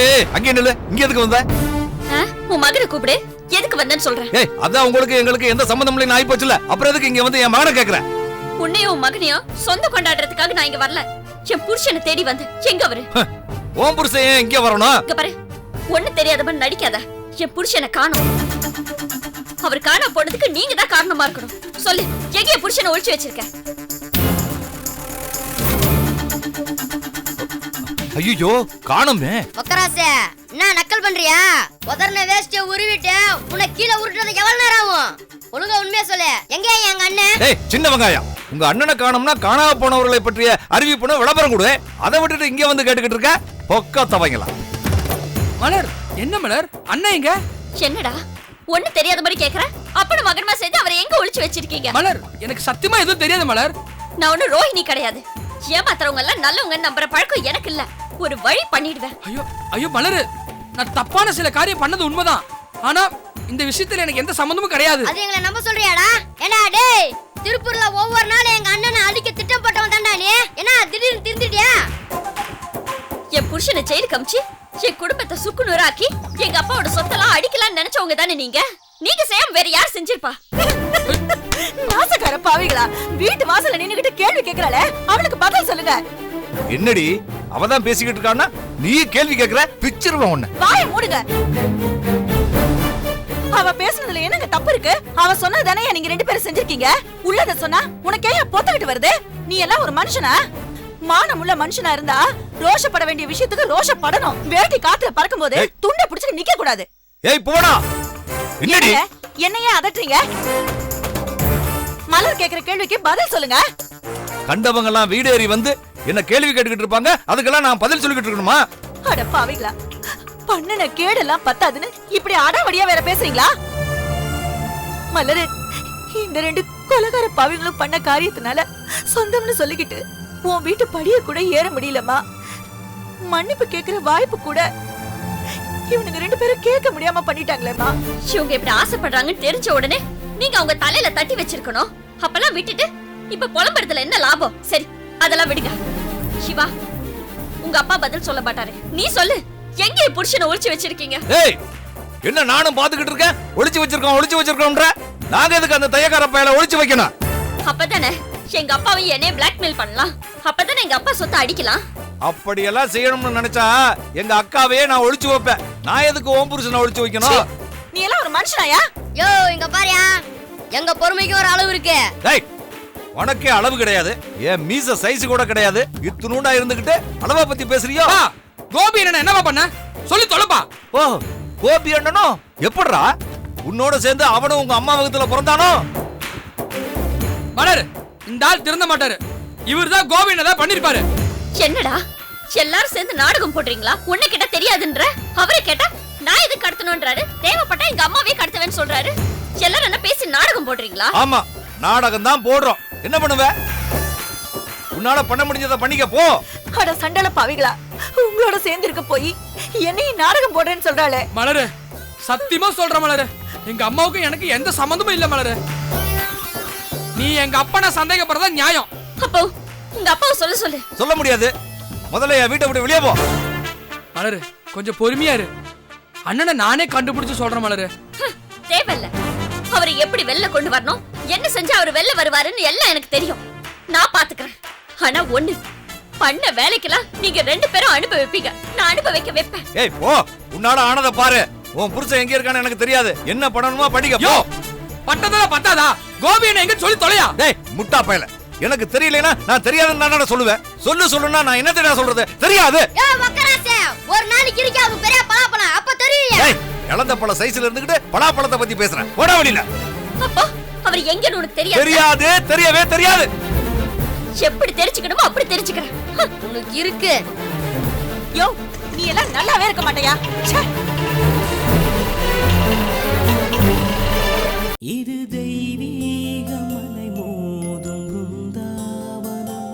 ஏய் அங்கே நில்லு. இங்க எதுக்கு வந்த? உன் மகனை கூப்பிடு. எதுக்கு வந்தேன்னு சொல்றேன். ஏய் அதான் உங்களுக்கு எங்களுக்கு எந்த சம்மந்தம் இல்லைன்னு ஆயி போச்சுல அப்புறம் எதுக்கு இங்க வந்து என் மகனை கேக்குற உன்னையும் உன் மகனையும் சொந்த கொண்டாடுறதுக்காக நான் இங்க வரல. என் புருஷனை தேடி வந்து எங்க அவரு? உன் புருஷன் ஏன் இங்க வரணும்? இங்க பாரு ஒண்ணு தெரியாத மாதிரி நடிக்காத. என் புருஷனை காணும். அவர் காண போனதுக்கு நீங்க தான் காரணமா இருக்கணும். சொல்லு எங்க புருஷனை ஒளிச்சு வச்சிருக்க? ஐயோ காணுமே. ஒக்கராசே என்ன நக்கல் பண்றியா? உதர்ன வேஸ்ட உருவிட்டு உன்னை கீழே உருட்டுறது எவ்வளவு நேரம் ஆகும்? ஒழுங்கா உண்மையா சொல்லு. எங்க எங்க அண்ணன்? ஏய் சின்ன வெங்காயம். உங்க அண்ணனை காணோம்னா காணாம போனவர்களை பற்றிய அறிவிப்புன்னு விளம்பரம் கொடு. அதை விட்டுட்டு இங்க வந்து கேட்டுக்கிட்டு இருக்க? பொக்க தவங்களா? மலர் என்ன மலர்? அண்ணன் எங்க? என்னடா? ஒண்ணு தெரியாத மாதிரி கேக்குற? அப்பனும் மகனுமா சேர்ந்து அவரை எங்க ஒளிச்சு வச்சிருக்கீங்க? மலர் எனக்கு சத்தியமா எதுவும் தெரியாது மலர். நான் ஒண்ணு ரோஹிணி கிடையாது. ஏமாத்துறவங்க எல்லாம் நல்லவங்க நம்புற பழக்கம் எனக்கு இல்ல. ஒரு வழி பண்ணிடுவேன். ஐயோ ஐயோ மலர். நான் தப்பான சில காரியம் பண்ணது உண்மைதான். ஆனா இந்த விஷயத்துல எனக்கு எந்த சம்மந்தமும் கிடையாது. அது எங்களை நம்ப சொல்றியாடா? ஏன்னா டேய் திருப்பூர்ல ஒவ்வொரு நாளும் எங்க அண்ணனை அடிக்க திட்டம் போட்டவன் தான்டா நீ. என்ன திடீர்னு திருந்துட்டியா? என் புருஷனை ஜெயிலுக்கு அமிச்சு என் குடும்பத்தை சுக்குநூறாக்கி எங்க அப்பாவோட சொத்தெல்லாம் அடிக்கலாம்னு நினைச்சவங்க தானே நீங்க? நீங்க செய்யாம வேற யார் செஞ்சிருப்பா? நாசக்கார பாவிகளா வீட்டு வாசல்ல நின்னுகிட்டு கேள்வி கேக்குறாளே அவளுக்கு பதில் சொல்லுங்க. என்னடி அவதான் பேசிக்கிட்டு இருக்கான்னா? நீ கேள்வி கேக்குற பிச்சிருவேன் உன்னை. வாயை மூடுங்க. அவ பேசுனதுல என்னங்க தப்பு இருக்கு? அவ சொன்னதானே நீங்க ரெண்டு பேரும் செஞ்சிருக்கீங்க? உள்ளத சொன்னா உனக்கு ஏன் பொத்துக்கிட்டு வருது? நீ எல்லாம் ஒரு மனுஷனா? மானமுள்ள மனுஷனா இருந்தா ரோஷப்பட வேண்டிய விஷயத்துக்கு ரோஷப்படணும். வேட்டி காத்துல பறக்கும் போது. துண்டை பிடிச்சு நிக்க கூடாது. ஏய் போடா. என்னடி? என்னையே அதட்டுறீங்க? மலர் கேக்குற கேள்விக்கு பதில் சொல்லுங்க. கண்டவங்க எல்லாம் வீடு ஏறி வந்து என்ன கேள்வி கேட்டுக்கிட்டு இருப்பாங்க? அதுக்கெல்லாம் நான் பதில் சொல்லிக்கிட்டு இருக்கணுமா? அட பாவிங்களா பண்ணுன கேடெல்லாம் பத்தாதுன்னு இப்படி அடாவடியா வேற பேசுறீங்களா? மலரு இந்த ரெண்டு கொலகார பாவிங்களும் பண்ண காரியத்தினால சொந்தம்னு சொல்லிக்கிட்டு உன் வீட்டு படிய கூட ஏற முடியலம்மா. மன்னிப்பு கேக்குற வாய்ப்பு கூட இவனுங்க ரெண்டு பேரும் கேட்க முடியாம பண்ணிட்டாங்களேம்மா. இவங்க இப்படி ஆசைப்படுறாங்கன்னு தெரிஞ்ச உடனே நீங்க அவங்க தலையில தட்டி வச்சிருக்கணும். அப்பெல்லாம் விட்டுட்டு இப்ப புலம்புறதுல என்ன லாபம்? சரி அதெல்லாம் விடுங்க. சிவா உங்க அப்பா பதில் சொல்ல மாட்டாரு. நீ சொல்லு எங்க புருஷனை ஒளிச்சு வச்சிருக்கீங்க? ஏய் என்ன நானும் பாத்துக்கிட்டு இருக்கேன்? ஒளிச்சு வச்சிருக்கோம் ஒளிச்சு வச்சிருக்கோம்ன்ற? நாங்க எதுக்கு அந்த தையக்கார பையல ஒளிச்சு வைக்கணும்? அப்பதானே எங்க அப்பாவை என்னைய பிளாக்மெயில் பண்ணலாம். அப்பதானே எங்க அப்பா சொத்தை அடிக்கலாம். அப்படியெல்லாம் செய்யணும்னு நினைச்சா எங்க அக்காவையே நான் ஒளிச்சு வைப்பேன். நான் எதுக்கு ஓம் புருஷனை ஒளிச்சு வைக்கணும்? நீ எல்லாம் ஒரு மனுஷனாயா? யோ இங்க பாரியா. எங்க பொறுமைக்கு ஒரு அளவு இருக்கு. டேய் உனக்கே அளவு கிடையாது. என் மீச சைஸ் கூட கிடையாது. இத்துணூண்டா இருந்துகிட்டு அளவை பத்தி பேசுறியோ? கோபி என்ன என்னவா பண்ண? சொல்லி தொலைப்பா ஓ கோபி அண்ணனோ? எப்படிடா உன்னோட சேர்ந்து அவனும் உங்க அம்மா வகுத்துல பிறந்தானோ? மலர் இந்த ஆள் திருந்த மாட்டாரு. இவர்தான் கோபி என்னதான் பண்ணிருப்பாரு. என்னடா? எல்லாரும் சேர்ந்து நாடகம் போடுறீங்களா? உன்னை கேட்டா தெரியாதுன்ற? அவரை கேட்டா நான் எதுக்கு கடத்தணும்ன்றாரு தேவைப்பட்டா எங்க அம்மாவே கடத்துவேன்னு சொல்றாரு. எல்லாரும் என்ன பேசி நாடகம் போடுறீங்களா? ஆமா நாடகம் தான் போடுறோம். என்ன பண்ணுவ? உன்னால பண்ண முடிஞ்சதை பண்ணிக்க போ. அட சண்டல பாவிகளா உங்களோட சேர்ந்து இருக்க போய் என்னையும் நாடகம் போடுறேன்னு சொல்றாளே. மலரு சத்தியமா சொல்ற மலரு எங்க அம்மாவுக்கும் எனக்கு எந்த சம்மந்தமும் இல்ல மலரு. நீ எங்க அப்பனை சந்தேகப்படுறதா நியாயம். அப்போ உங்க அப்பாவை சொல்ல சொல்லு. சொல்ல முடியாது. முதல்ல என் வீட்டை விட்டு வெளியே போ. மலரு கொஞ்சம் பொறுமையா இரு. அண்ணனை நானே கண்டுபிடிச்சு சொல்றேன் மலரு. தேவையில்ல. அவரை எப்படி வெளில கொண்டு வரணும்? என்ன செஞ்சா அவர் வெளில வருவாருன்னு எல்லாம் எனக்கு தெரியும். நான் பாத்துக்கிறேன். ஆனா ஒண்ணு பண்ண வேலைக்கெல்லாம் நீங்க ரெண்டு பேரும் அனுபவிப்பீங்க. நான் அனுபவிக்க வைப்பேன். ஏய் போ. உன்னால ஆனதை பாரு. உன் புருஷன் எங்க இருக்கான்னு எனக்கு தெரியாது. என்ன பண்ணணுமோ படிக்க போ. யோ பட்டதால பத்தாதா? கோபி என்ன எங்க சொல்லி தொலையா? டேய் முட்டா பயல. எனக்கு தெரியலனா நான் தெரியாதுன்னு தானடா சொல்லுவேன். சொல்லு சொல்லுனா நான் என்ன தெரியா சொல்றது? தெரியாது. யோ ஒக்கராசே ஒரு நாளைக்கு இருக்கா அவன் பெரிய பலாப்பழம். அப்ப தெரியும் டேய் இளந்த பழ சைஸ்ல இருந்துகிட்டு பலாப்பழத்தை பத்தி பேசுறேன். போடா வெளியில அப்போ. அவர் எங்கன்னு உனக்கு தெரியாது. தெரியாது தெரியவே தெரியாது. எப்படி தெரிஞ்சுக்கணுமோ அப்படி தெரிஞ்சுக்கிறேன். உனக்கு இருக்கு. யோ நீ எல்லாம் நல்லாவே இருக்க மாட்டேயா? ச்சே. இது தெய்வீக மலை மோதும் பிருந்தாவனம்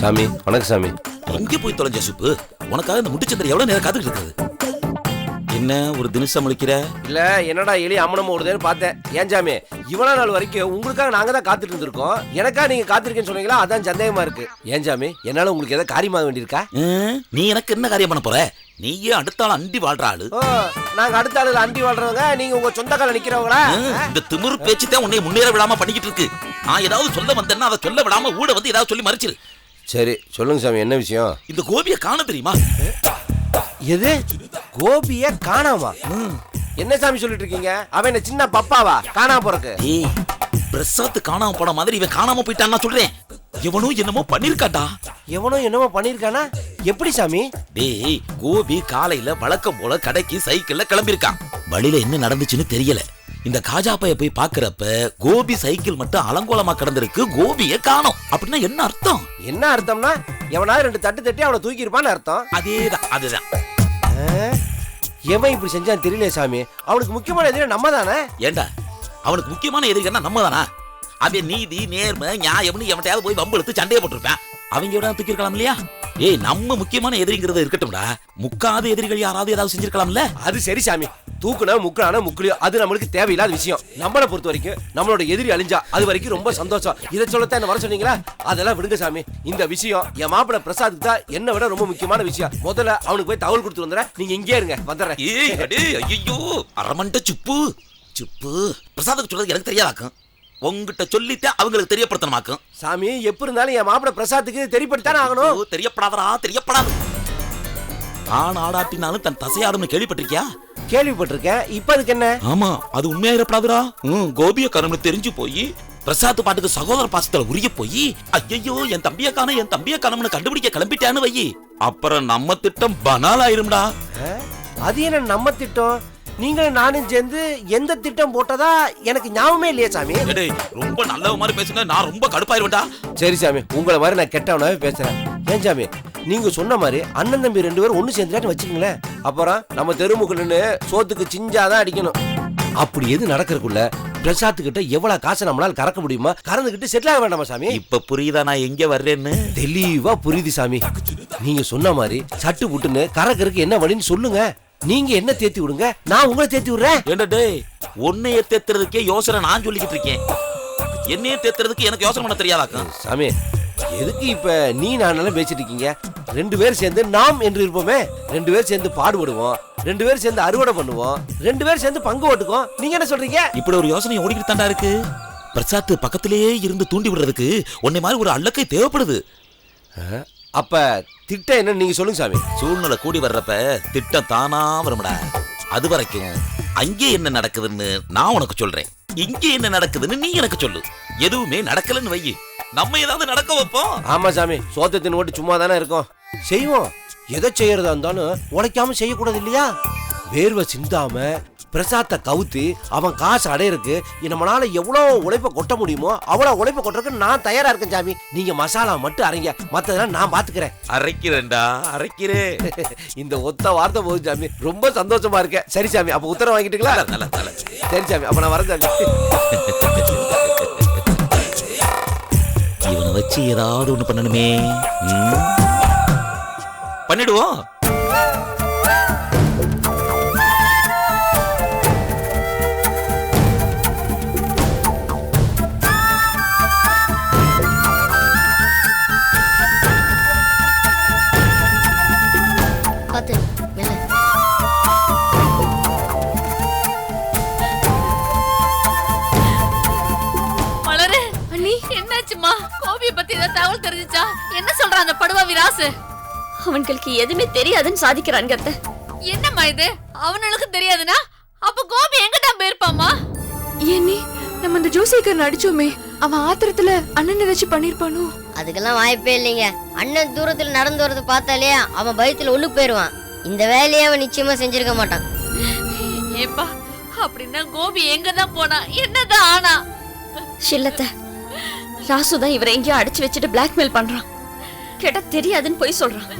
சாமி வணக்கம் சாமி. எங்க போய் தொலைஞ்ச சுப்பு. உனக்காக இந்த முட்டுச்சந்திர எவ்வளவு நேரம் காத்துக்கிட்டு இருக்குது என்ன ஒரு தினசம் முழிக்கிற? இல்ல என்னடா எலி அம்மனம் ஓடுதேன்னு பார்த்தேன். ஏன் சாமி இவ்வளவு நாள் வரைக்கும் உங்களுக்காக நாங்க தான் காத்துட்டு இருந்திருக்கோம். எனக்கா நீங்க காத்திருக்கேன்னு சொன்னீங்களா? அதான் சந்தேகமா இருக்கு. ஏன் சாமி என்னால உங்களுக்கு ஏதாவது காரியமாக வேண்டியிருக்கா? நீ எனக்கு என்ன காரியம் பண்ண போற? நீயே அடுத்த ஆள் அண்டி வாழ்ற ஆளு. நாங்க அடுத்த ஆளுல அண்டி வாழ்றவங்க நீங்க உங்க சொந்த கால நிக்கிறவங்களா இந்த திமிரு பேச்சு தான் உன்னை முன்னேற விடாம பண்ணிக்கிட்டு இருக்கு. நான் ஏதாவது சொல்ல வந்தேன்னா அதை சொல்ல விடாம ஊட வந்து ஏதாவது சொல்லி மறைச்சிரு. சரி சொல்லுங்க சாமி என்ன விஷயம்? இந்த கோபியை காண தெரியுமா? எது? கோபிய காணாமா? என்ன சாமி சொல்லிட்டு இருக்கீங்க? அவன் என்ன சின்ன பப்பாவா? காணாம போறக்கு பிரசாத் காணாம போன மாதிரி இவன் காணாம போயிட்டான் நான் சொல்றேன். எவனோ என்னமோ பண்ணிருக்காடா எவனோ என்னமோ பண்ணிருக்கானா? எப்படி சாமி? டேய் கோபி காலையில வழக்கம் போல கடைக்கு சைக்கிள்ல கிளம்பியிருக்கான். வழியில என்ன நடந்துச்சுன்னு தெரியல. இந்த காஜாப்பைய போய் பாக்குறப்ப கோபி சைக்கிள் மட்டும் அலங்கோலமா கிடந்திருக்கு கோபிய காணோம். அப்படின்னா என்ன அர்த்தம்? என்ன அர்த்தம்னா எவனாவது ரெண்டு தட்டு தட்டி அவனை தூக்கி இருப்பான்னு அர்த்தம். அதேதான் அதுதான்? எவன் இப்படி செஞ்சான்னு தெரியல சாமி. அவனுக்கு முக்கியமான எதிரி நம்ம தானே ஏண்டா? அவனுக்கு முக்கியமான எதிரிகள்னா நம்ம தானா அவன் நீதி நேர்மை நியாயம்னு எவன்கிட்டயாவது போய் வம்பு எடுத்து சண்டையை போட்டிருப்பேன். அவங்க எவ்வளவு தூக்கி இருக்கலாம் இல்லையா? ஏய் நம்ம முக்கியமான எதிரிங்கிறது இருக்கட்டும்டா. முக்காத எதிரிகள் யாராவது ஏதாவது செஞ்சிருக்கலாம்ல? அது சரி சாமி. தூக்குனா முக்குனானா முக்குலியோ அது நம்மளுக்கு தேவையில்லாத விஷயம். நம்மளை பொறுத்த வரைக்கும் நம்மளோட எதிரி அழிஞ்சா அது வரைக்கும் ரொம்ப சந்தோஷம். இதை சொல்லத்தான் என்ன வர சொன்னீங்களா? அதெல்லாம் விடுங்க சாமி. இந்த விஷயம் என் மாப்பிள பிரசாத்துக்கு தான் என்னை விட ரொம்ப முக்கியமான விஷயம். முதல்ல அவனுக்கு போய் தகவல் கொடுத்து வந்துடுறேன். நீங்க இங்கே இருங்க வந்துடுறேன். ஏய் அடே ஐயோ அரமண்ட சுப்பு. சுப்பு. பிரசாதுக்கு சொல்றது எனக்கு தெரியாதாக்கும். உங்ககிட்ட சொல்லித்தான் அவங்களுக்கு தெரியப்படுத்தணுமாக்கும். சாமி எப்ப இருந்தாலும் என் மாப்பிள பிரசாத்துக்கு தெரியப்படுத்தானே ஆகணும். ஓ, தெரியப்படாதடா தெரியப்படாது. ஆண் ஆடாட்டினாலும் தன் தசையாடும்னு கேள்விப்பட்டிருக்கியா? கேள்விப்பட்டிருக்கேன். இப்ப அதுக்கு என்ன? ஆமா அது உண்மையாயிரப்படாதுடா ம் கோபிய கரம்னு தெரிஞ்சு போய் பிரசாத் பாட்டுக்கு சகோதர பாசத்துல உரிய போய் ஐயோ என் தம்பிய காண என் தம்பிய காணம்னு கண்டுபிடிக்க கிளம்பிட்டான்னு வை அப்புறம் நம்ம திட்டம் பனால் ஆயிரும்டா? அது என்ன நம்ம திட்டம்? நீங்களும் நானும் சேர்ந்து எந்த திட்டம் போட்டதா எனக்கு ஞாபகமே இல்லையா சாமி. டேய், ரொம்ப நல்ல மாதிரி பேசுன நான் ரொம்ப கடுப்பாயிருவேன்டா. சரி சாமி. உங்களை மாதிரி நான் கெட்டவனாவே பேசுறேன். ஏன் சாமி? நீங்க சொன்ன மாதிரி அண்ணன் தம்பி ரெண்டு பேரும் ஒண்ணு சேர்ந்துட்டான்னு வச்சுக்கங்களேன். அப்புறம் நம்ம தெருமுக்கு நின்று சோத்துக்கு சிஞ்சாதான் அடிக்கணும். அப்படி எது நடக்கிறதுக்குள்ள பிரசாத் கிட்ட எவ்வளவு காசை நம்மளால கறக்க முடியுமா? கறந்துகிட்டு செட்டில் ஆக வேண்டாமா சாமி? இப்ப புரியுதா நான் எங்க வர்றேன்னு? தெளிவா புரியுது சாமி. நீங்க சொன்ன மாதிரி சட்டு புட்டுன்னு கறக்கறதுக்கு என்ன வழின்னு சொல்லுங்க. நீங்க என்ன தேத்தி விடுங்க? நான் உங்களை தேத்தி விடுறேன். ஏண்டா டேய் உன்னைய தேத்துறதுக்கே யோசனை நான் சொல்லிக்கிட்டு இருக்கேன். என்னைய தேத்துறதுக்கு எனக்கு யோசனை பண்ண தெரியாதாக்கும் சாமி எதுக்கு இப்ப நீ நான் பேசிட்டு இருக்கீங்க? ரெண்டு பேர் சேர்ந்து நாம் என்று இருப்போமே. ரெண்டு பேர் சேர்ந்து பாடுபடுவோம். ரெண்டு பேர் சேர்ந்து அறுவடை பண்ணுவோம். ரெண்டு பேர் சேர்ந்து பங்கு ஓட்டுக்கோம். நீங்க என்ன சொல்றீங்க? இப்படி ஒரு யோசனை ஓடிக்கிட்டு தாண்டா இருக்கு. பிரசாத் பக்கத்திலேயே இருந்து தூண்டி விடுறதுக்கு உன்னை மாதிரி ஒரு அல்லக்கை தேவைப்படுது. அப்ப திட்டம் என்னன்னு நீங்க சொல்லுங்க சாமி. சூழ்நிலை கூடி வர்றப்ப திட்டம் தானா வரும்டா. அது வரைக்கும் அங்கே என்ன நடக்குதுன்னு நான் உனக்கு சொல்றேன். இங்கே என்ன நடக்குதுன்னு நீ எனக்கு சொல்லு. எதுவுமே நடக்கலன்னு வை நம்ம ஏதாவது நடக்க வைப்போம். ஆமா சாமி சோத்தத்தின் ஓட்டு சும்மா தானே இருக்கோம். செய்வோம். எதை செய்யறதா இருந்தாலும் உழைக்காம செய்யக்கூடாது இல்லையா? வேர்வை சிந்தாம பிரசாத்தை கவுத்து அவன் காசு அடையறதுக்கு நம்மளால எவ்வளவு உழைப்ப கொட்ட முடியுமோ அவ்வளவு உழைப்ப கொட்டுறதுக்கு நான் தயாரா இருக்கேன் சாமி. நீங்க மசாலா மட்டும் அரைங்க. மத்ததெல்லாம் நான் பாத்துக்கிறேன். அரைக்கிறேன்டா அரைக்கிறேன். இந்த ஒத்த வார்த்தை போகுது சாமி. ரொம்ப சந்தோஷமா இருக்கேன். சரி சாமி அப்ப உத்தரவு வாங்கிட்டுங்களா? நல்ல நல்ல நல்ல. சரி சாமி அப்ப நான் வரேன் சாமி. இவனை வச்சு ஏதாவது ஒண்ணு பண்ணணுமே? பண்ணிடுவோம். தெரிஞ்சுச்சா? என்ன சொல்றான் அந்த படுவா விராசு அவன்களுக்கு எதுவுமே தெரியாதுன்னு சாதிக்கிறான் அத்தை என்னம்மா இது? அவனுக்கு தெரியாதுன்னா? அப்ப கோபி எங்கிட்ட போயிருப்பாமா ஏன்னி நம்ம அந்த ஜோசியக்காரன் அடிச்சோமே அவன் ஆத்திரத்துல அண்ணன் ஏதாச்சும் பண்ணிருப்பானோ? அதுக்கெல்லாம் வாய்ப்பே இல்லைங்க. அண்ணன் தூரத்துல நடந்து வரது பார்த்தாலே அவன் பயத்துல ஒண்ணு போயிருவான். இந்த வேலையை அவன் நிச்சயமா செஞ்சிருக்க மாட்டான். ஏப்பா அப்படின்னா கோபி எங்க தான் போனா? என்னதான் ஆனா? ஷில்லத்த ராசு தான் இவரை எங்கேயோ அடிச்சு வச்சுட்டு பிளாக்மெயில் பண்றான். கேட்டா தெரியாதுன்னு பொய் சொல்றான்.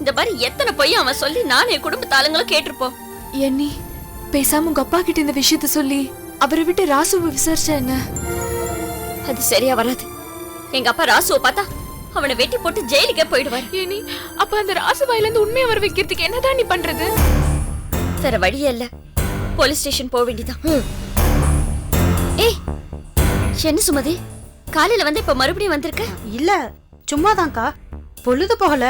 இந்த மாதிரி எத்தனை பொய் அவன் சொல்லி நானும் என் குடும்பத்து ஆளுங்களும் கேட்டிருப்போம். ஏன்னி பேசாம உங்க அப்பா கிட்ட இந்த விஷயத்த சொல்லி அவரை விட்டு ராசுவை விசாரிச்சா என்ன அது சரியா வராது. எங்க அப்பா ராசுவை பார்த்தா அவனை வெட்டி போட்டு ஜெயிலுக்கே போயிடுவார். ஏனி அப்ப அந்த ராசு வாயில இருந்து உண்மையை வர வைக்கிறதுக்கு என்னதான் நீ பண்றது? வேற வழியே இல்ல. போலீஸ் ஸ்டேஷன் போக வேண்டியதான் ஏய் என்ன சுமதி? காலையில வந்து இப்ப மறுபடியும் வந்திருக்க? இல்ல சும்மாதான்க்கா. பொழுது போகல.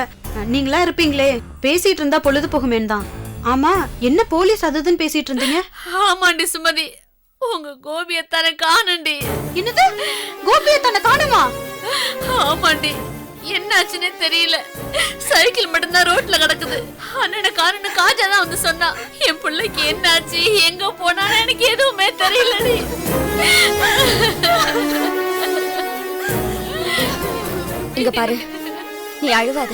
நீங்களா இருப்பீங்களே. பேசிட்டு இருந்தா பொழுது போகுமேன்னு தான். ஆமா என்ன போலீஸ் அதுதுன்னு பேசிட்டு இருந்தீங்க? ஆமாண்டி சுமதி. உங்க கோபியத்தான காணண்டி. என்னது? கோபியை தன்னை காணுமா? ஆமாண்டி. என்னாச்சுன்னே தெரியல. சைக்கிள் மட்டும்தான் ரோட்ல கிடக்குது. அண்ணனை காரணம் காஜா தான் வந்து சொன்னா என் பிள்ளைக்கு என்னாச்சு? எங்க போனான்னு எனக்கு எதுவுமே தெரியலடி. இங்க பாரு. நீ அழுவாத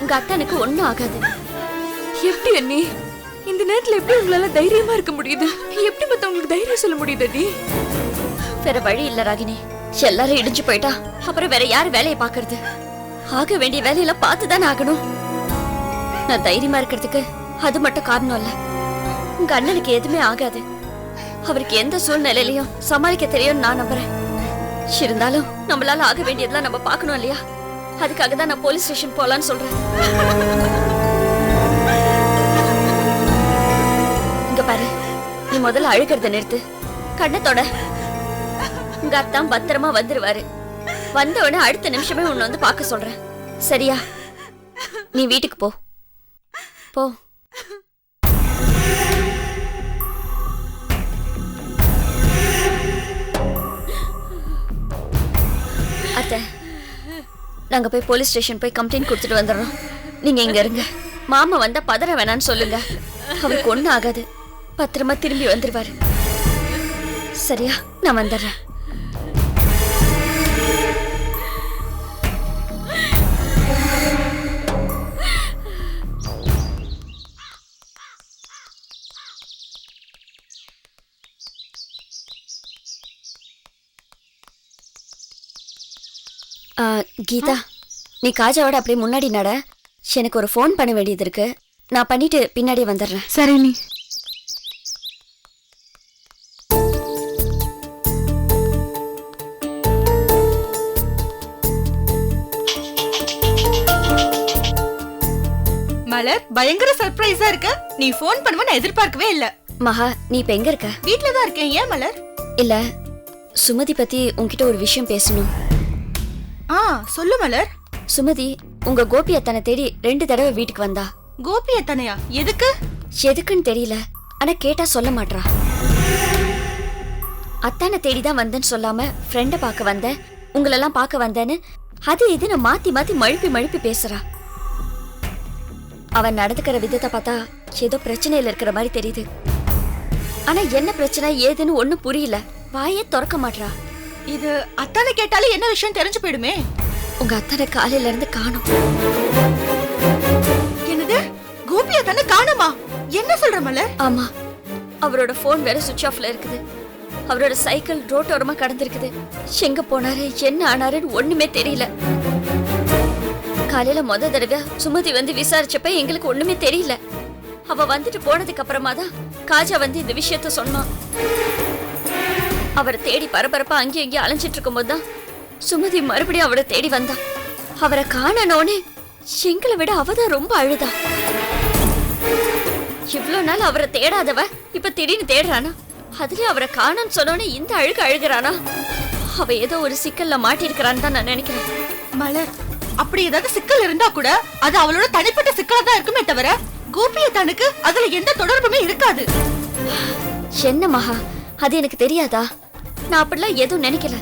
உங்க அத்தனுக்கு ஒண்ணும் ஆகாது. எப்படி அண்ணி? இந்த நேரத்துல எப்படி உங்களால தைரியமா இருக்க முடியுது? எப்படி மத்தவங்களுக்கு தைரியம் சொல்ல முடியுது வேற வழி இல்ல ராகினி. எல்லாரும் இடிஞ்சு போயிட்டா. அப்புறம் வேற யாரு வேலையை பாக்குறது ஆக வேண்டிய வேலையில பார்த்துதானே ஆகணும். நான் தைரியமா இருக்கிறதுக்கு அது மட்டும் காரணம் இல்ல. உங்க அண்ணனுக்கு எதுவுமே ஆகாது. அவருக்கு எந்த சூழ்நிலையிலயும் சமாளிக்க தெரியும்னு நான் நம்புறேன். இருந்தாலும் நம்மளால ஆக வேண்டியதெல்லாம் நம்ம பார்க்கணும் இல்லையா? அதுக்காக தான் நான் போலீஸ் ஸ்டேஷன் போலான்னு சொல்றேன். இங்க பாரு நீ முதல்ல அழுகிறத நிறுத்து. கண்ணத்தோட உங்க அத்தான் பத்திரமா வந்துருவாரு. வந்த உடனே அடுத்த நிமிஷமே உன்னை வந்து பார்க்க சொல்றேன். சரியா? நீ வீட்டுக்கு போ. போ. அத்தை. நாங்க போய் போலீஸ் ஸ்டேஷன் போய் கம்ப்ளைண்ட் கொடுத்துட்டு வந்துடுறோம் நீங்க இங்க இருங்க. மாமா வந்தா பதற வேணாம்னு சொல்லுங்க. அவருக்கு ஒன்றும் ஆகாது. பத்திரமா திரும்பி வந்துருவாரு. சரியா? நான் வந்துடுறேன். கீதா நீ காஜாவோட அப்படியே முன்னாடி நட. எனக்கு ஒரு ஃபோன் பண்ண வேண்டியது இருக்கு. நான் பண்ணிட்டு பின்னாடியே வந்துடுறேன். சரி நீ. மலர் பயங்கர சர்ப்ரைஸா இருக்க. நீ ஃபோன் பண்ணுவ நான் எதிர்பார்க்கவே இல்ல. மகா நீ இப்ப எங்க இருக்க? வீட்ல தான் இருக்கேன். ஏன் மலர்? இல்ல சுமதி பத்தி உன்கிட்ட ஒரு விஷயம் பேசணும். ஆ சொல்லு மலர். சுமதி உங்க கோபி அத்தனை தேடி ரெண்டு தடவை வீட்டுக்கு வந்தா. கோபி எத்தனையா எதுக்கு? எதுக்குன்னு தெரியல. ஆனா கேட்டா சொல்ல மாட்றா. அத்தானை தேடி தான் வந்தேன்னு சொல்லாம ஃப்ரெண்ட பார்க்க வந்தேன். உங்களெல்லாம் பார்க்க வந்தேன்னு அது இதுன்னு மாத்தி மாத்தி மழுப்பி மழுப்பி பேசுறா. அவன் நடந்துக்கிற விதத்தை பார்த்தா ஏதோ பிரச்சனையில இருக்கிற மாதிரி தெரியுது. ஆனா என்ன பிரச்சனை ஏதுன்னு ஒண்ணும் புரியல. வாயே திறக்க மாட்றா. இது அத்தானை கேட்டாலே என்ன விஷயம் தெரிஞ்சு போயிடுமே. உங்க அத்தனை காலையில இருந்து காணோம். என்னது? கோபி அத்தானை காணுமா? என்ன சொல்ற மலர் ஆமா. அவரோட ஃபோன் வேற சுவிட்ச் ஆஃப்ல இருக்குது. அவரோட சைக்கிள் ரோட்டோரமா கடந்திருக்குது. எங்க போனாரு என்ன ஆனாருன்னு ஒண்ணுமே தெரியல. காலையில முத தடவை சுமதி வந்து விசாரிச்சப்ப எங்களுக்கு ஒண்ணுமே தெரியல. அவ வந்துட்டு போனதுக்கு அப்புறமா தான் காஜா வந்து இந்த விஷயத்த சொன்னான். அவரை தேடி பரபரப்பா அங்கேயும் இங்கேயும் அலைஞ்சிட்டு இருக்கும்போது தான் சுமதி மறுபடியும் அவரை தேடி வந்தா. அவரை காணனோனே எங்களை விட அவதான் ரொம்ப அழுதா. இவ்ளோ நாள் அவரை தேடாதவ இப்ப திடீர்னு தேடுறானா? அதுலயும் அவரை காணோம்னு சொன்னோனே இந்த அழுக அழுகுறானா? அவ ஏதோ ஒரு சிக்கல்ல மாட்டிருக்கிறான்னு தான் நான் நினைக்கிறேன். மலர் அப்படி ஏதாவது சிக்கல் இருந்தா கூட அது அவளோட தனிப்பட்ட சிக்கலா தான் இருக்குமே தவிர கோபியத்தானுக்கு அதுல எந்த தொடர்புமே இருக்காது. என்ன மகா? அது எனக்கு தெரியாதா? நான் அப்படிலாம் எதுவும் நினைக்கல.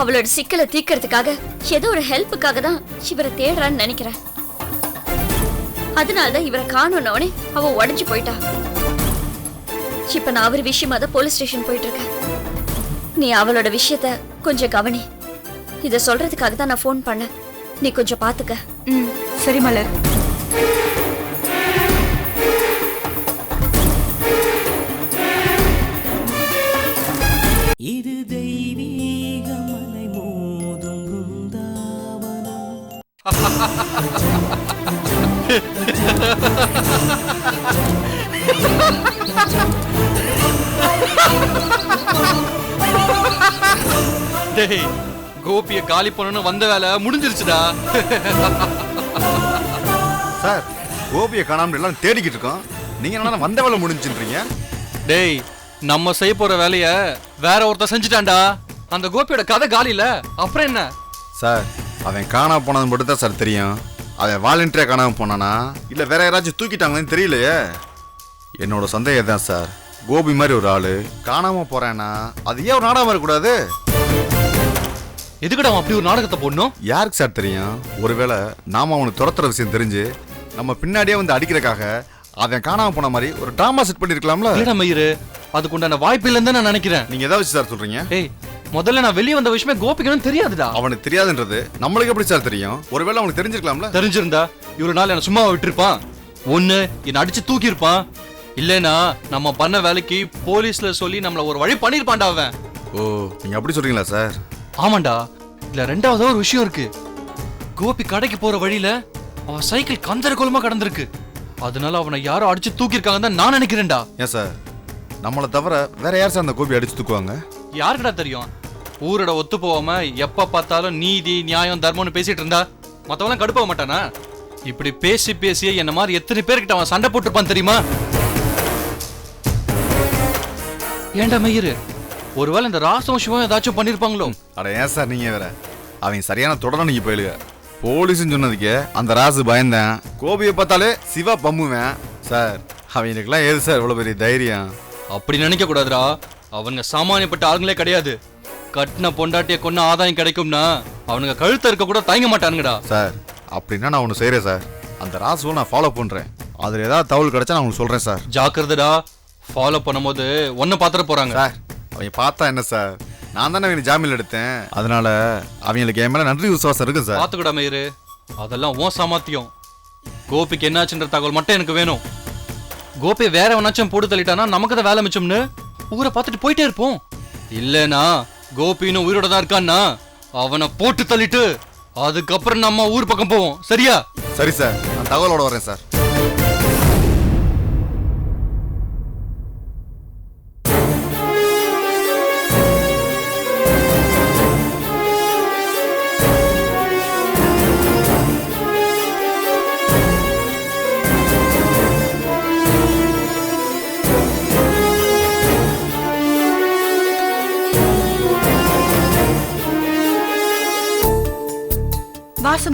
அவளோட சிக்கலை தீர்க்கறதுக்காக ஏதோ ஒரு ஹெல்ப்புக்காக தான் இவரை தேடுறான்னு நினைக்கிறேன். அதனால தான் இவரை காணோன்னே அவ உடஞ்சு போயிட்டா. இப்ப நான் அவர் விஷயமா தான் போலீஸ் ஸ்டேஷன் போயிட்டு இருக்கேன் நீ அவளோட விஷயத்த கொஞ்சம் கவனி. இத சொல்றதுக்காக தான் நான் ஃபோன் பண்ணேன். நீ கொஞ்சம் பாத்துக்க ம் சரி மலர். இது தெய்வீக மலை மோதும் பிருந்தாவனம் டேய் கோபிய காலி பண்ணணும் வந்த வேலை முடிஞ்சிருச்சுடா. சார் கோபியை காணாமல் எல்லாம் தேடிக்கிட்டு இருக்கோம். நீங்க என்ன வந்த வேலை முடிஞ்சுன்றீங்க? டேய் நம்ம செய்ய போற வேலைய வேற ஒருத்தன் செஞ்சுட்டான்டா. அந்த கோபியோட கதை காலில அப்புறம் என்ன? சார் அவன் காணாம போனது மட்டும் தான் சார் தெரியும். அவன் வாலண்டியரா காணாம போனானா? இல்ல வேற யாராச்சும் தூக்கிட்டாங்கன்னு தெரியலையே? என்னோட சந்தேகம் தான் சார். கோபி மாதிரி ஒரு ஆளு. காணாம போறேன்னா அது ஏன் ஒரு நாடகம் வரக்கூடாது? எதுக்குடா அவன் அப்படி ஒரு நாடகத்தை போடணும்? யாருக்கு சார் தெரியும்? ஒருவேளை நாம அவனுக்கு துரத்துற விஷயம் தெரிஞ்சு நம்ம பின்னாடியே வந்து அடிக்கிறக்காக அவன் காணாம போன மாதிரி ஒரு டிராமா செட் பண்ணிருக்கலாம்ல. இல்லடா மயிரு அதுக்கு உண்டான வாய்ப்பு இல்லைன்னு தான் நான் நினைக்கிறேன். நீங்க எதை வச்சு சார் சொல்றீங்க? ஏய் முதல்ல நான் வெளியே வந்த விஷயமே கோபிக்கணும் தெரியாதுடா. அவனுக்கு தெரியாதுன்றது நம்மளுக்கு எப்படி சார் தெரியும்? ஒருவேளை அவனுக்கு தெரிஞ்சிருக்கலாம்ல. தெரிஞ்சிருந்தா இவ்வளவு நாள் என்ன சும்மா விட்டுருப்பான். ஒண்ணு என்ன அடிச்சு தூக்கி இருப்பான் இல்லைனா நம்ம பண்ண வேலைக்கு போலீஸ்ல சொல்லி நம்மள ஒரு வழி பண்ணிருப்பான்டா அவன். ஓ நீங்க அப்படி சொல்றீங்களா சார்? ஆமாண்டா இதுல ரெண்டாவது ஒரு விஷயம் இருக்கு. கோபி கடைக்கு போற வழியில அவன் சைக்கிள் கந்தரகோலமா கடந்திருக்கு. அதனால அவனை யாரோ அடிச்சு தூக்கியிருக்காங்கன்னு தான் நான் நினைக்கிறேன்டா. ஏன் சார்? நம்மளை தவிர வேற யார் சார் அந்த கோபி அடிச்சு தூக்குவாங்க? யாருக்குடா தெரியும்? ஊரோட ஒத்து போகாம எப்ப பார்த்தாலும் நீதி நியாயம் தர்மம்னு பேசிட்டு இருந்தா மத்தவங்க கடுப்பாக மாட்டானா? இப்படி பேசி பேசியே என்ன மாதிரி எத்தனை பேர்கிட்ட அவன் சண்டை போட்டிருப்பான் தெரியுமா? ஏன்டா மயிரு ஒருவேளை இந்த ராசம் சிவம் ஏதாச்சும் பண்ணிருப்பாங்களோ? அட ஏன் சார் நீங்க வேற? அவன் சரியான தொடர நீங்க போயிடுங்க. போலீஸ்னு சொன்னதுக்கே அந்த ராசு பயந்தேன். கோபியை பார்த்தாலே சிவா பம்முவேன் சார் அவனுக்குலாம் ஏது சார் இவ்வளவு பெரிய தைரியம்? அப்படி நினைக்க கூடாதுடா. அவனுங்க சாமானியப்பட்ட ஆளுங்களே கிடையாது. கட்டின பொண்டாட்டிய கொன்ன ஆதாயம் கிடைக்கும்னா அவனுங்க கழுத்த இருக்க கூட தயங்க மாட்டானுங்கடா. சார் அப்படின்னா நான் ஒன்று செய்கிறேன் சார். அந்த ராசுவை நான் ஃபாலோ பண்ணுறேன் அதில் ஏதாவது தகவல் கிடைச்சா நான் உங்களுக்கு சொல்கிறேன் சார். ஜாக்கிரதடா. ஃபாலோ பண்ணும்போது ஒன்னு பாத்திர போறாங்க. சார் அவங்க பார்த்தா என்ன சார்? நான் தானே அவங்களுக்கு ஜாமீன் எடுத்தேன். அதனால அவங்களுக்கு என் மேலே நன்றி விசுவாசம் இருக்கு சார். பாத்துக்கடா மயிரு. அதெல்லாம் உன் சாமர்த்தியம். கோபிக்கு என்னாச்சுன்ற தகவல் மட்டும் எனக்கு வேணும். கோபி வேற எவனாச்சும் போட்டு தள்ளிட்டானா நமக்கு தான் வேலை மிச்சம்னு? ஊரை பார்த்துட்டு போயிட்டே இருப்போம். இல்லனா கோபின்னு உயிரோட தான் இருக்கான்னா அவனை போட்டு தள்ளிட்டு அதுக்கப்புறம் நம்ம ஊர் பக்கம் போவோம். சரியா? சரி சார் நான் தகவலோட வரேன் சார்.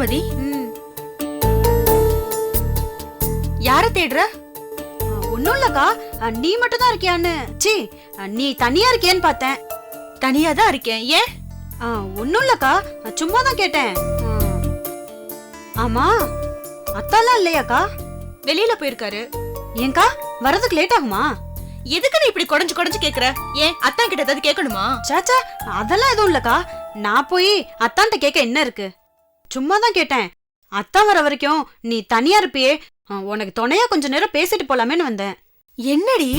வாசுமதி யார தேடுற? ஒன்னும் இல்லக்கா. நீ மட்டும் தான் இருக்கியான்னு. சி நீ தனியா இருக்கியான்னு பார்த்தேன். தனியா தான் இருக்கேன். ஏன் ஒன்னும் இல்லக்கா. சும்மா தான் கேட்டேன். ஆமா அத்தாலாம் இல்லையாக்கா? வெளியில போயிருக்காரு. ஏன்க்கா வரதுக்கு லேட் ஆகுமா? எதுக்கு நீ இப்படி குடஞ்சு குடஞ்சு கேக்குற? ஏன் அத்தான் கிட்ட ஏதாவது கேட்கணுமா? சாச்சா அதெல்லாம் எதுவும் இல்லக்கா. நான் போய் அத்தான்ட்ட கேட்க என்ன இருக்கு? சும்மா தான் கேட்டேன். அத்தான் வர வரைக்கும் நீ தனியா இருப்பியே உனக்கு துணையா கொஞ்ச நேரம் பேசிட்டு போலாமேன்னு வந்தேன். என்னடி?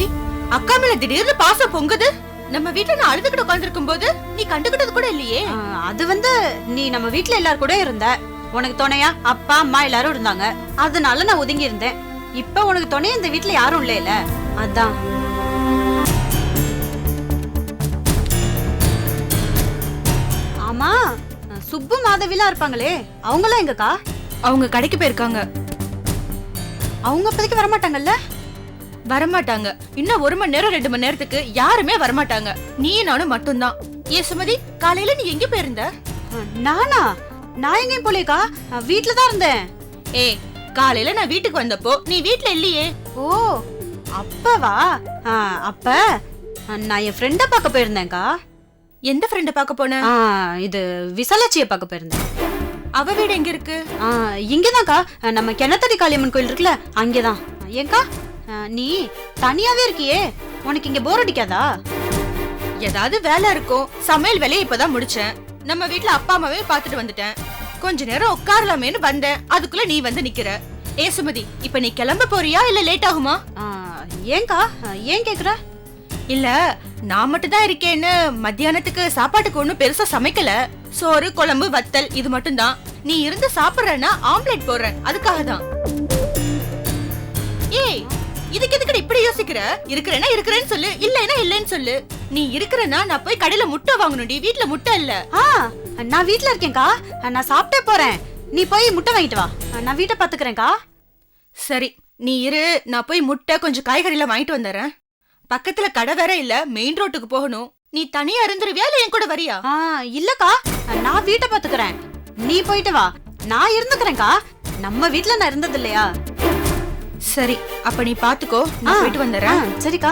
அக்கா மேல திடீர்னு பாசம் பொங்குது? நம்ம வீட்டுல நான் அழுதுகிட்டு உட்காந்துருக்கும் போது நீ கண்டுகிட்டது கூட இல்லையே. அது வந்து நீ நம்ம வீட்ல எல்லாரும் கூட இருந்த. உனக்கு துணையா அப்பா அம்மா எல்லாரும் இருந்தாங்க. அதனால நான் ஒதுங்கி இருந்தேன். இப்ப உனக்கு துணையா இந்த வீட்ல யாரும் இல்லைல அதான். ஆமா. சுப்பு மாதவிலாம் இருப்பாங்களே அவங்களாம் எங்கக்கா? அவங்க கடைக்கு போயிருக்காங்க. அவங்க இப்போதைக்கு வரமாட்டாங்கல்ல? வரமாட்டாங்க. இன்னும் ஒரு மணி நேரம் ரெண்டு மணி நேரத்துக்கு யாருமே வரமாட்டாங்க. நீ நானும் மட்டும்தான். ஏ சுமதி காலையில நீ எங்க போயிருந்த? நானா? நான் எங்கேயும் போலேக்கா வீட்ல தான் இருந்தேன். ஏய் காலையில நான் வீட்டுக்கு வந்தப்போ நீ வீட்ல இல்லையே. ஓ அப்பவா? அப்ப நான் என் ஃப்ரெண்டை பார்க்க போயிருந்தேன்க்கா. எந்த ஃப்ரெண்ட பார்க்க போன? ஆ, இது விசாலாட்சியை பார்க்க போயிருந்தேன். அவ வீடு எங்க இருக்கு? ஆ, இங்கதான்க்கா. நம்ம கிணத்தடி காளியம்மன் கோயில் இருக்குல்ல அங்கேதான். ஏங்கா ஆ, நீ தனியாவே இருக்கியே. உனக்கு இங்க போர் அடிக்காதா? ஏதாவது வேலை இருக்கும். சமையல் வேலையை இப்பதான் முடிச்சேன். நம்ம வீட்ல அப்பா அம்மாவே பார்த்துட்டு வந்துட்டேன். கொஞ்ச நேரம் உட்காரலாமேன்னு வந்தேன். அதுக்குள்ள நீ வந்து நிக்கிற. ஏ சுமதி இப்ப நீ கிளம்ப போறியா இல்ல லேட் ஆகுமா? ஆ, ஏங்கா ஆ, ஏன் கேக்குற? இல்ல நான் மட்டும் தான் இருக்கேன்னு மத்தியானத்துக்கு சாப்பாட்டுக்கு ஒண்ணும் பெருசா சமைக்கல. சோறு குழம்பு வத்தல் இது மட்டும் தான் நீ இருந்து சாப்பிடுறேன்னா ஆம்லெட் போடுறேன். அதுக்காக தான் ஏய் இதுக்கு எதுக்கு இப்படி யோசிக்கிற? இருக்கிறேன்னா இருக்கிறேன்னு சொல்லு இல்லைன்னா இல்லைன்னு சொல்லு. நீ இருக்கிறேன்னா நான் போய் கடையில முட்டை வாங்கணும்டி வீட்ல முட்டை இல்ல. ஆ நான் வீட்ல இருக்கேன்க்கா. நான் சாப்பிட்டே போறேன். நீ போய் முட்டை வாங்கிட்டு வா. நான் வீட்டை பாத்துக்கிறேன்க்கா. சரி நீ இரு. நான் போய் முட்டை கொஞ்சம் காய்கறிலாம் வாங்கிட்டு வந்துடுறேன். பக்கத்துல கடை வேற இல்ல மெயின் ரோட்டுக்கு போகணும். நீ தனியா இருந்துருவியா இல்ல என் கூட வரியா? ஆ இல்லக்கா. நான் வீட்டை பாத்துக்கிறேன் நீ போயிட்டு வா. நான் இருந்துக்கிறேன்க்கா. நம்ம வீட்ல நான் இருந்தது இல்லையா சரி அப்ப நீ பாத்துக்கோ. நான் போயிட்டு வந்துடுறேன். சரிக்கா.